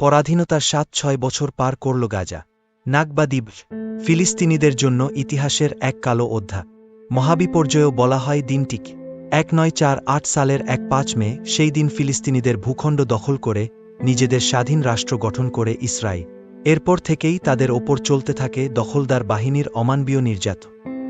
পরাধীনতার সাত ছয় বছর পার করল গাজা। নাকবা দ্বীপ ফিলিস্তিনিদের জন্য ইতিহাসের এক কালো অধ্যা মহাবিপর্যয়ও বলা হয় দিনটিকে। এক নয় চার আট সালের এক পাঁচ মে, সেই দিন ফিলিস্তিনিদের ভূখণ্ড দখল করে নিজেদের স্বাধীন রাষ্ট্র গঠন করে ইসরায়েল। এরপর থেকেই তাদের ওপর চলতে থাকে দখলদার বাহিনীর অমানবীয় নির্যাত।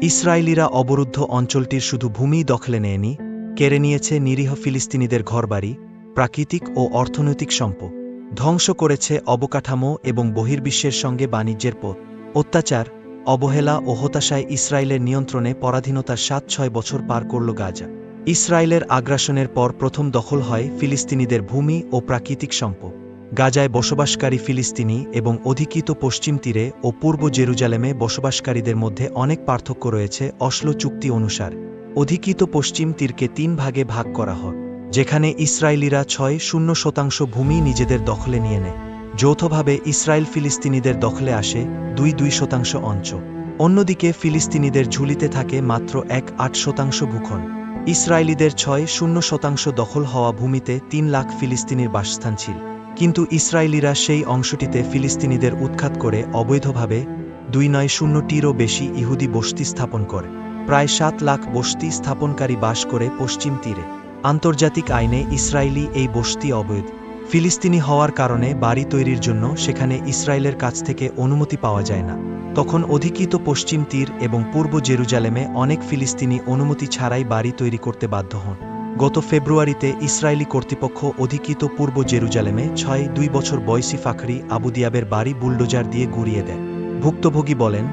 ইসরায়েলিরা অবরুদ্ধ অঞ্চলটির শুধু ভূমিই দখলে নেয়নি, কেড়ে নিয়েছে নিরীহ ফিলিস্তিনিদের ঘরবাড়ি, প্রাকৃতিক ও অর্থনৈতিক সম্পদ। ধ্বংস করেছে অবকাঠামো এবং বহির্বিশ্বের সঙ্গে বাণিজ্যের পথ। অত্যাচার, অবহেলা ও হতাশায় ইসরায়েলের নিয়ন্ত্রণে পরাধীনতার সাত ছয় বছর পার করল গাজা। ইসরায়েলের আগ্রাসনের পর প্রথম দখল হয় ফিলিস্তিনিদের ভূমি ও প্রাকৃতিক সম্পদ। গাজায় বসবাসকারী ফিলিস্তিনি এবং অধিকৃত পশ্চিম তীরে ও পূর্ব জেরুজালেমে বসবাসকারীদের মধ্যে অনেক পার্থক্য রয়েছে, অশ্লো চুক্তি অনুসার। অধিকৃত পশ্চিম তীরকে তিন ভাগে ভাগ করা হয়। যেখানে ইসরায়েলিরা ছয় শূন্য শতাংশ ভূমি নিজেদের দখলে নিয়ে নেয়। যৌথভাবে ইসরায়েল ফিলিস্তিনিদের দখলে আসে দুই দুই শতাংশ অঞ্চল অন্যদিকে ফিলিস্তিনিদের ঝুলিতে থাকে মাত্র এক আট শতাংশ ভূখণ্ড। ইসরায়েলিদের ছয় শূন্য শতাংশ দখল হওয়া ভূমিতে তিন লাখ ফিলিস্তিনির বাসস্থান ছিল। কিন্তু ইসরায়েলিরা সেই অংশটিতে ফিলিস্তিনিদের উৎখাত করে অবৈধভাবে দুই নয় শূন্যটিরও বেশি ইহুদি বসতি স্থাপন করে। প্রায় সাত লাখ বসতি স্থাপনকারী বাস করে পশ্চিম তীরে। আন্তর্জাতিক আইনে ইসরায়েলি এই বসতি অবৈধ। ফিলিস্তিনি হওয়ার কারণে বাড়ি তৈরির জন্য সেখানে ইসরায়েলের কাছ থেকে অনুমতি পাওয়া যায় না। তখন অধিকৃত পশ্চিম তীর এবং পূর্ব জেরুজালেমে অনেক ফিলিস্তিনি অনুমতি ছাড়াই বাড়ি তৈরি করতে বাধ্য হন। গত ফেব্রুয়ারিতে ইসরায়েলি কর্তৃপক্ষ অধিকৃত পূর্ব জেরুজালেমে ছয় দুই বছর বয়সী ফাখরি আবুদিয়াবের বাড়ি বুলডোজার দিয়ে গুড়িয়ে দেয়। ভুক্তভোগী বলেন,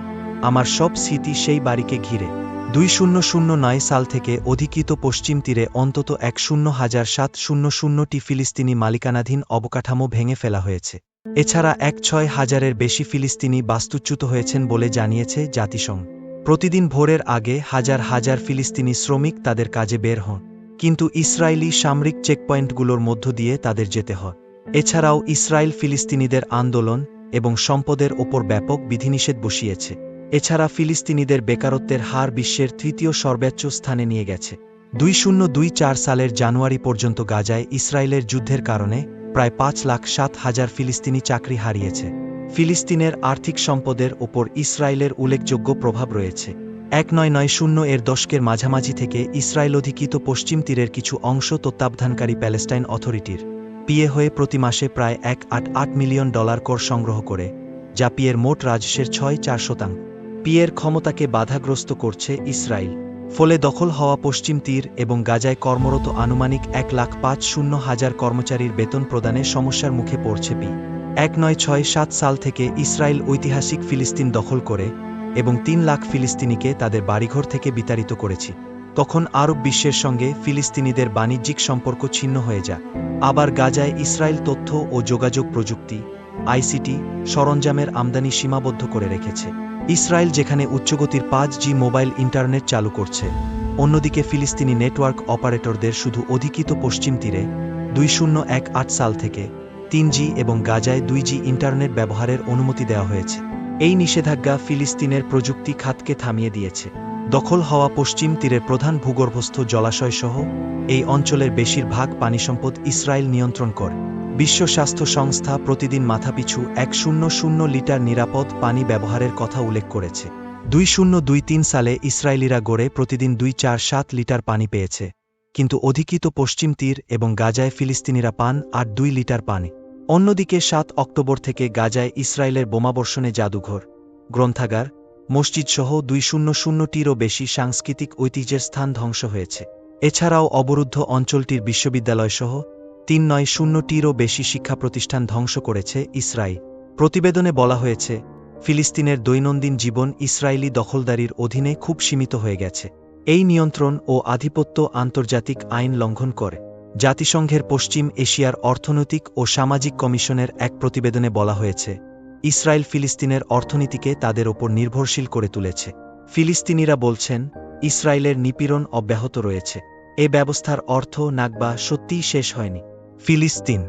আমার সব স্মৃতি সেই বাড়িকে ঘিরে। দুই শূন্য শূন্য নয় সাল থেকে অধিকৃত পশ্চিম তীরে অন্তত এক শূন্য হাজার সাত শূন্য শূন্যটি ফিলিস্তিনি মালিকানাধীন অবকাঠামো ভেঙে ফেলা হয়েছে। এছাড়া এক ছয় হাজারের বেশি ফিলিস্তিনি বাস্তুচ্যুত হয়েছেন বলে জানিয়েছে জাতিসংঘ। প্রতিদিন ভোরের আগে হাজার হাজার ফিলিস্তিনি শ্রমিক তাদের কাজে বের হন, কিন্তু ইসরায়েলি সামরিক চেকপয়েন্টগুলোর মধ্য দিয়ে তাদের যেতে হয়। এছাড়াও ইসরায়েল ফিলিস্তিনিদের আন্দোলন এবং সম্পদের ওপর ব্যাপক বিধিনিষেধ বসিয়েছে। এছাড়া ফিলিস্তিনিদের বেকারত্বের হার বিশ্বের তৃতীয় সর্বোচ্চ স্থানে নিয়ে গেছে। দুই শূন্য দুই চার সালের জানুয়ারি পর্যন্ত গাজায় ইসরায়েলের যুদ্ধের কারণে প্রায় পাঁচ লাখ সাত হাজার ফিলিস্তিনি চাকরি হারিয়েছে। ফিলিস্তিনের আর্থিক সম্পদের ওপর ইসরায়েলের উল্লেখযোগ্য প্রভাব রয়েছে। এক নয় নয় শূন্য এর দশকের মাঝামাঝি থেকে ইসরায়েল অধিকৃত পশ্চিম তীরের কিছু অংশ তত্ত্বাবধানকারী প্যালেস্টাইন অথরিটির পিএ হয়ে প্রতি মাসে প্রায় এক আট আট মিলিয়ন ডলার কর সংগ্রহ করে, যা পিয়ের মোট রাজস্বের ছয় চার শতাংশ। পিয়ের ক্ষমতাকে বাধাগ্রস্ত করছে ইসরায়েল ফলে দখল হওয়া পশ্চিম তীর এবং গাজায় কর্মরত আনুমানিক এক লাখ পাঁচ শূন্য হাজার কর্মচারীর বেতন প্রদানে সমস্যার মুখে পড়ছে পি। এক নয় ছয় সাত সাল থেকে ইসরায়েল ঐতিহাসিক ফিলিস্তিন দখল করে এবং তিন লাখ ফিলিস্তিনিকে তাদের বাড়িঘর থেকে বিতাড়িত করেছি। তখন আরব বিশ্বের সঙ্গে ফিলিস্তিনিদের বাণিজ্যিক সম্পর্ক ছিন্ন হয়ে যায়। আবার গাজায় ইসরায়েল তথ্য ও যোগাযোগ প্রযুক্তি, আইসিটি, সরঞ্জামের আমদানি সীমাবদ্ধ করে রেখেছে। ইসরায়েল যেখানে উচ্চগতির পাঁচ জি মোবাইল ইন্টারনেট চালু করছে, অন্যদিকে ফিলিস্তিনি নেটওয়ার্ক অপারেটরদের শুধু অধিকৃত পশ্চিম তীরে দুই শূন্য এক আট সাল থেকে তিন জি এবং গাজায় দুই জি ইন্টারনেট ব্যবহারের অনুমতি দেওয়া হয়েছে। এই নিষেধাজ্ঞা ফিলিস্তিনের প্রযুক্তি খাতকে থামিয়ে দিয়েছে। দখল হওয়া পশ্চিম তীরে প্রধান ভূগর্ভস্থ জলাশয়সহ এই অঞ্চলের বেশিরভাগ পানিসম্পদ ইসরায়েল নিয়ন্ত্রণ করে। বিশ্ব স্বাস্থ্য সংস্থা প্রতিদিন মাথাপিছু এক শূন্য শূন্য লিটার নিরাপদ পানি ব্যবহারের কথা উল্লেখ করেছে। দুই শূন্য দুই তিন সালে ইসরায়েলিরা গড়ে প্রতিদিন দুই চার সাত লিটার পানি পেয়েছে। কিন্তু অধিকৃত পশ্চিম তীর এবং গাজায় ফিলিস্তিনিরা পান আর দুই লিটার পানি। অন্যদিকে সাত অক্টোবর থেকে গাজায় ইসরায়েলের বোমাবর্ষণে জাদুঘর, গ্রন্থাগার মসজিদসহ দুই শূন্য শূন্যটিরও বেশি সাংস্কৃতিক ঐতিহ্যের স্থান ধ্বংস হয়েছে। এছাড়াও অবরুদ্ধ অঞ্চলটির বিশ্ববিদ্যালয়সহ তিন নয় শূন্যটিরও বেশি শিক্ষা প্রতিষ্ঠান ধ্বংস করেছে ইসরায়েল প্রতিবেদনে বলা হয়েছে, ফিলিস্তিনের দৈনন্দিন জীবন ইসরায়েলি দখলদারির অধীনে খুব সীমিত হয়ে গেছে। এই নিয়ন্ত্রণ ও আধিপত্য আন্তর্জাতিক আইন লঙ্ঘন করে। জাতিসংঘের পশ্চিম এশিয়ার অর্থনৈতিক ও সামাজিক কমিশনের এক প্রতিবেদনে বলা হয়েছে ইসরায়েল ফিলিস্তিনের অর্থনীতিকে তাদের ওপর নির্ভরশীল করে তুলেছে। ফিলিস্তিনিরা বলছেন, ইসরায়েলের নিপীড়ন অব্যাহত রয়েছে। এ ব্যবস্থার অর্থ নাগবা সত্যিই শেষ হয়নি। ফিলিস্তিন